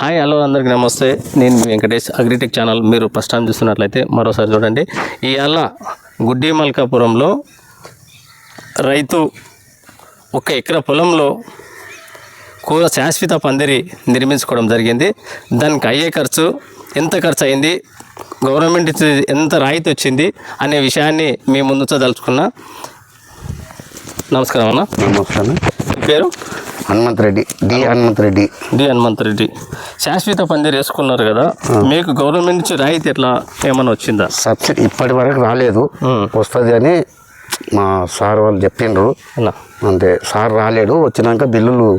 Hi hello అందరికి నమస్తే. నేను వెంకటేష్. అగ్రిటెక్ ఛానల్ మీరు ఫస్ట్ టైం చూస్తున్నట్లయితే మరోసారి చూడండి. ఇవాళ గుడ్డి మల్కాపురంలో రైతు ఒక ఎకరా పొలంలో కూర శాశ్వత పందిరి నిర్మించుకోవడం జరిగింది. దానికి అయ్యే ఖర్చు ఎంత ఖర్చు అయింది గవర్నమెంట్ ఎంత రాయితీ వచ్చింది? అనే విషయాన్ని మీ ముందుతో తలుచుకున్నా నమస్కారం అన్న. నమస్కారం. పేరు? హనుమంత్ రెడ్డి డి హనుమంత్ రెడ్డి. డి హనుమంత్ రెడ్డి. శాశ్వత పందిరి వేసుకున్నారు కదా మీకు గవర్నమెంట్ నుంచి రాయితీ ఎట్లా ఏమైనా వచ్చిందా? సబ్సిడీ ఇప్పటి వరకు రాలేదు. వస్తుంది అని మా సార్ వాళ్ళు చెప్పిండ్రు. అంతే సార్ రాలేడు వచ్చినాక బిల్లులు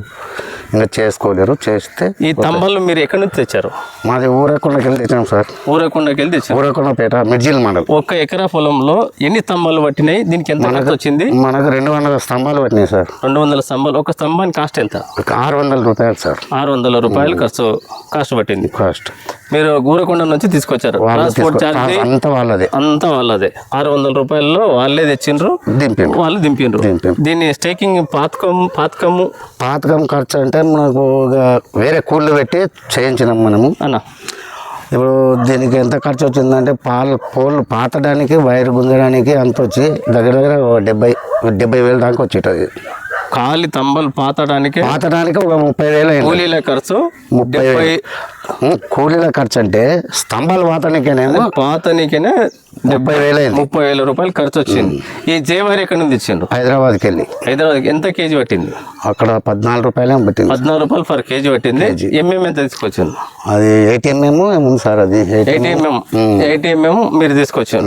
ఇంకా చేసుకోలేరు చేస్తే ఈ తంబాలు మీరు ఎక్కడి నుంచి తెచ్చారు? మాది ఊరకొండకి వెళ్ళి తెచ్చాం సార్. ఊరకొండకి వెళ్ళి తెచ్చారు? ఊరకొండపేట మిర్జిల్ మండల్. ఒక్క ఎకరా పొలంలో ఎన్ని స్తంభాలు పట్టినాయి? దీనికి ఎంత ఖర్చు వచ్చింది? మనకు రెండు వందల స్తంభాలు పట్టినాయి సార్. రెండు వందల స్తంభాలు. ఒక స్తంభానికి కాస్ట్ ఎంత? ఒక ఆరు వందల రూపాయలు సార్. ఆరు వందల రూపాయలు ఖర్చు కాస్ట్ పట్టింది. కాస్ట్. మీరు ఊరకొండ నుంచి తీసుకొచ్చారు. ట్రాన్స్పోర్ట్ ఛార్జ్ అంతా వాళ్ళదే. అంతా వాళ్ళదే. ఆరు వందల రూపాయల్లో వాళ్ళే తెచ్చిండ్రు. దింపిండు వాళ్ళు దింపిండ్రు. దింపిండ్రు. దీన్ని స్టేకింగ్ పాతకం పాతకము. పాతకం ఖర్చు అంటే మనకు వేరే కూళ్ళు పెట్టి చేయించినాం మనము. అన్న. ఇప్పుడు దీనికి ఎంత ఖర్చు వచ్చిందంటే పాలు పోలు పాతడానికి వైర్ గుంజడానికి అంత వచ్చి దగ్గర దగ్గర డెబ్బై డెబ్బై వేలు దాకా వచ్చేటది. కాలి తంబలు పాతడానికి పాతడానికి ఒక ముప్పై వేలు కూలీల ఖర్చు ముప్పై కూలీల ఖర్చు అంటే స్తంభాలు పాతనికేనేమో పాతనికనే డెబ్బై వేలు ముప్పై వేల రూపాయలు ఖర్చు వచ్చింది. ఈ జేవారి ఎక్కడి నుంచి ఇచ్చిండ్రు? హైదరాబాద్కి వెళ్ళి హైదరాబాద్ ఎంత కేజీ పట్టింది? అక్కడ పద్నాలుగు రూపాయలే పట్టింది. పద్నాలుగు రూపాయలు పర్ కేజీ పట్టింది. ఎంఎం ఎంత తీసుకొచ్చింది అది ఏటీఎం ఏముంది సార్ అది? ఎయిటీ ఎంఎం ఎయిటీ ఎంఎం మీరు తీసుకొచ్చారు.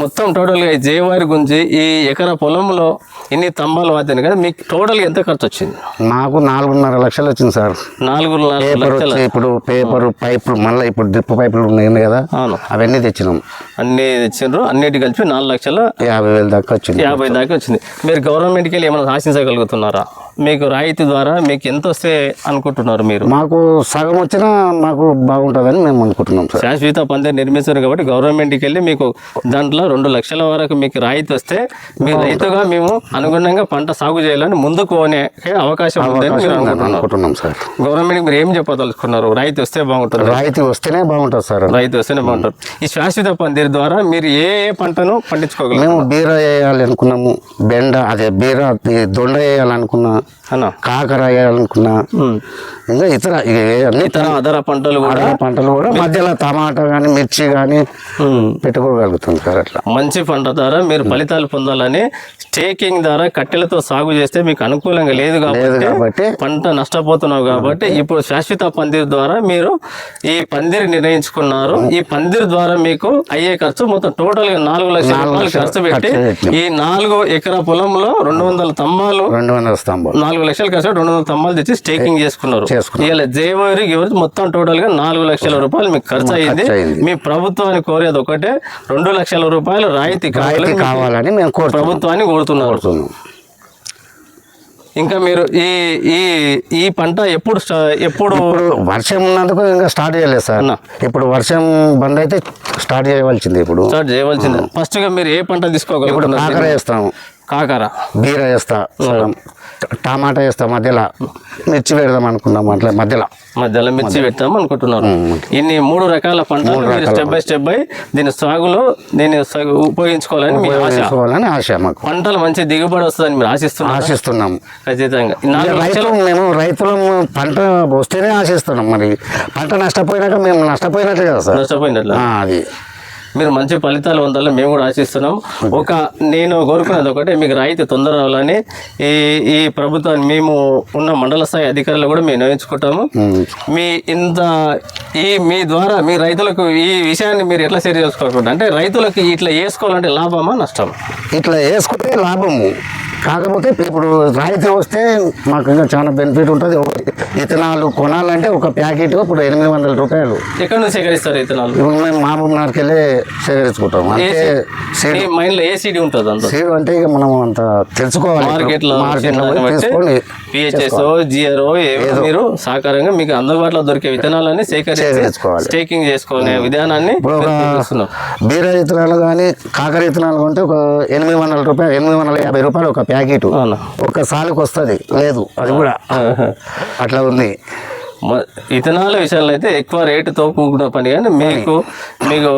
మొత్తం టోటల్గా ఈ జేవారి గురించి ఈ ఎకరా పొలంలో ఇన్ని తంబాలు వాతాను కదా మీకు టోటల్ ఎంత ఖర్చు వచ్చింది నాకు నాలుగున్నర లక్షలు వచ్చింది సార్. నాలుగు నాలుగు పేపర్ లక్షలు ఇప్పుడు పేపర్ పైపులు మళ్ళీ ఇప్పుడు డ్రిప్ పైపులు ఉన్నాయి కదా అవును. అవన్నీ తెచ్చినాం. అన్ని తెచ్చిండ్రు అన్నిటి కలిపి నాలుగు లక్షల యాభై వేలు దాకా వచ్చింది యాభై దాకా వచ్చింది. మీరు గవర్నమెంట్కి వెళ్ళి ఏమైనా ఆశించగలుగుతున్నారా? మీకు రాయితీ ద్వారా మీకు ఎంత వస్తే అనుకుంటున్నారు మీరు? మాకు సగం వచ్చినా మాకు బాగుంటుందని మేము అనుకుంటున్నాం సార్. శాశ్వత పందిరి నిర్మించారు కాబట్టి గవర్నమెంట్కి వెళ్ళి మీకు దాంట్లో రెండు లక్షల వరకు మీకు రాయితీ వస్తే మీరు రైతుగా మేము అనుగుణంగా పంట సాగు చేయాలని ముందుకు పోనే అవకాశం ఉందని అనుకుంటున్నాం సార్. గవర్నమెంట్కి మీరు ఏం చెప్పదలుచుకున్నారు? రాయితీ వస్తే బాగుంటుంది? రాయితీ వస్తేనే బాగుంటుంది సార్. రైతు వస్తేనే బాగుంటుంది. ఈ శాశ్వత పందిరి ద్వారా మీరు ఏ ఏ పంటను పండించుకోగలరు మేము బీర వేయాలి అనుకున్నాము బెండ అదే బీర దొండ వేయాలనుకున్నా కాకర వేయాలనుకున్నా. ఇంకా ఇతర ఇతర అదర పంటలు కూడా పంటలు కూడా మధ్యలో టమాటా కానీ మిర్చి కానీ. పెట్టుకోగలుగుతుంది సార్ అట్లా. మంచి పంట ద్వారా మీరు ఫలితాలు పొందాలని స్టేకింగ్ ద్వారా కట్టెలతో సాగు చేస్తే మీకు అనుకూలంగా లేదు కాబట్టి పంట నష్టపోతున్నావు కాబట్టి ఇప్పుడు శాశ్వత పందిరి ద్వారా మీరు ఈ పందిరి నిర్ణయించుకున్నారు. ఈ పందిరి ద్వారా మీకు అయ్యే ఖర్చు మొత్తం టోటల్గా నాలుగు లక్షల ఖర్చు పెట్టి. ఈ నాలుగు ఎకరా పొలంలో రెండు వందల తమ్మాలు రెండు వందల స్తంభం నాలుగు లక్షలు పెట్టి రెండు వందల తమ్మాలు తెచ్చి స్టేకింగ్ చేసుకున్నారు. చేసుకున్నాం. ఇలా జేవరి గివరి మొత్తం టోటల్గా నాలుగు లక్షల రూపాయలు మీకు ఖర్చు అయ్యింది. మీ ప్రభుత్వాన్ని కోరేది ఒకటే రెండు లక్షల రూపాయలు రాయితీ కావాలని మేము ప్రభుత్వాన్ని కోరుతున్నారు కోరుతున్నాం. ఇంకా మీరు ఈ ఈ ఈ పంట ఎప్పుడు ఎప్పుడు ఇప్పుడు వర్షం ఉన్నందుకు ఇంకా స్టార్ట్ చేయలేదు సార్. ఇప్పుడు వర్షం బంద్ అయితే స్టార్ట్ చేయవలసింది ఇప్పుడు. స్టార్ట్ చేయవలసింది. ఫస్ట్గా మీరు ఏ పంట ఇప్పుడు తీసుకోగలుగుతున్నారు కాకర వేస్తాం కాకర. బీర వేస్తా. టమాటా వేస్తా మధ్యలో మిర్చి పెడదాం అనుకున్నాం అట్లా మధ్యలో. మధ్యలో మిర్చి పెట్టాం అనుకుంటున్నారు. ఇన్ని మూడు రకాల పంటలు స్టెప్ బై స్టెప్ బై దీని సాగులో దీన్ని ఉపయోగించుకోవాలని మీ ఆశ. ఆశ మాకు. పంటలు మంచి దిగుబడి వస్తుందని మీరు ఆశిస్తున్నారు? ఆశిస్తున్నాం. ఖచ్చితంగా. రైతులు మేము రైతులం పంట వస్తేనే ఆశిస్తున్నాం. మరి పంట నష్టపోయినాక మేము నష్టపోయినట్టే కదా సార్. నష్టపోయినట్లు? అది. మీరు మంచి ఫలితాలు పొందాలని మేము కూడా ఆశిస్తున్నాం. ఒక నేను కోరుకునేది ఒకటే మీకు రాయితీ తొందర రావాలని ఈ ఈ ప్రభుత్వాన్ని మేము ఉన్న మండల స్థాయి అధికారులు కూడా మేము నిర్ణయించుకుంటాము. మీ ఇంత ఈ మీ ద్వారా మీ రైతులకు ఈ విషయాన్ని మీరు ఎట్లా షేర్ చేసుకోకుండా అంటే రైతులకు ఇట్లా వేసుకోవాలంటే లాభమా నష్టం ఇట్లా వేసుకుంటే లాభము. కాకపోతే ఇప్పుడు రాయితీ వస్తే మాకు ఇంకా చాలా బెనిఫిట్ ఉంటుంది. ఇథనాలు కొనాలంటే ఒక ప్యాకెట్ ఇప్పుడు ఎనిమిది వందల రూపాయలు. ఎక్కడి నుంచి సేకరిస్తారు ఇతనాలు ఇప్పుడు మేము మహబూబ్ నగర్కి వెళ్ళి సేకరించుకుంటాం. అంటే సీడ్ మీ మైండ్లో ఏ సీడీ ఉంటుంది అంత సీడ్ అంటే ఇక మనం అంత తెలుసుకోవాలి మార్కెట్లో మార్కెట్లో తీసుకొని పిహెచ్ఎస్ జిఆర్ఓ మీరు సహకారంగా మీకు అందుబాటులో దొరికే విత్తనాలన్నీ సేకరించి సేకరించుకోవాలి. స్టేకింగ్ చేసుకునే విధానాన్ని బీర ఇత్తనాలు కానీ కాకర ఇత్తనాలు కొంటే ఒక ఎనిమిది వందల రూపాయలు ఎనిమిది వందల యాభై రూపాయలు ఒక ప్యాకెట్. ఒక సాలుకి వస్తుంది లేదు అది కూడా. అట్లా ఉంది ఇథనాల్ విషయాల్లో అయితే ఎక్కువ రేటుతో కూడిన పని కానీ మీకు మీకు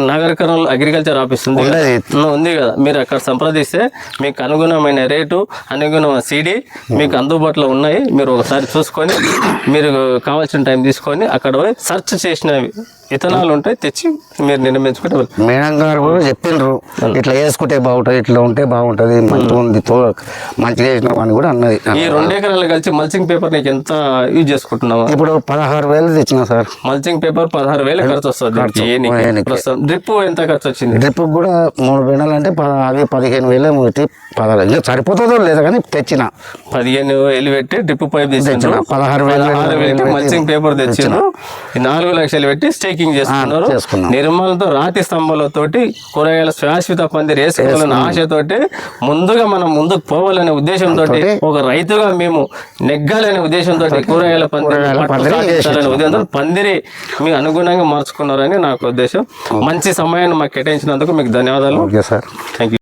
నగరకరంలో అగ్రికల్చర్ ఆఫీస్ ఉంది ఉంది కదా. మీరు అక్కడ సంప్రదిస్తే మీకు అనుగుణమైన రేటు అనుగుణమైన సీడీ మీకు అందుబాటులో ఉన్నాయి. మీరు ఒకసారి చూసుకొని మీరు కావాల్సిన టైం తీసుకొని అక్కడ పోయి సెర్చ్ చేసిన ఇథనాలు ఉంటాయి తెచ్చి మీరు నిర్మించుకుంటే. మేడం గారు కూడా చెప్పిండ్రు ఇట్లా వేసుకుంటే బాగుంటుంది ఇట్లా ఉంటే బాగుంటుంది మంచిగా ఉంది తో మంచిగా వేసినాం అని కూడా అన్నది. ఈ రెండు ఎకరాలు కలిసి మల్చింగ్ పేపర్ నీకు ఎంత యూజ్ చేసుకుంటున్నావా? ఇప్పుడు పదహారు వేలు తెచ్చిన సార్. మల్చింగ్ పేపర్ పదహారు వేలు ఖర్చు వస్తుంది. ప్రస్తుతం డ్రిప్ ఎంత ఖర్చు వచ్చింది డ్రిప్ కూడా మూడు బెండలు అంటే అవి పదిహేను వేలు పెట్టి పదహారు ఇంకా సరిపోతుందో లేదా కానీ తెచ్చిన. పదిహేను వేలు పెట్టి డ్రిప్ పైప్ తెచ్చిన. పదహారు వేలు మల్చింగ్ పేపర్ తెచ్చిండ్రు. ఈ నాలుగు లక్షలు పెట్టి స్టేకింగ్ చేసుకున్నారు. చేసుకున్నాం. నిర్మలతో రాతి స్తంభాలతోటి కూరగాయల శాశ్వత పందిరి వేసుకోవాలనే ఆశతోటి ముందుగా మనం ముందుకు పోవాలనే ఉద్దేశంతో ఒక రైతుగా మేము నెగ్గాలనే ఉద్దేశంతో కూరగాయల పందిరి పట్టు పందిరి సాధించాలనే ఉద్దేశంతో పందిరి మీ అనుగుణంగా మార్చుకున్నారని నాకు ఉద్దేశం. మంచి సమయాన్ని మాకు కేటాయించినందుకు మీకు ధన్యవాదాలు. Thank you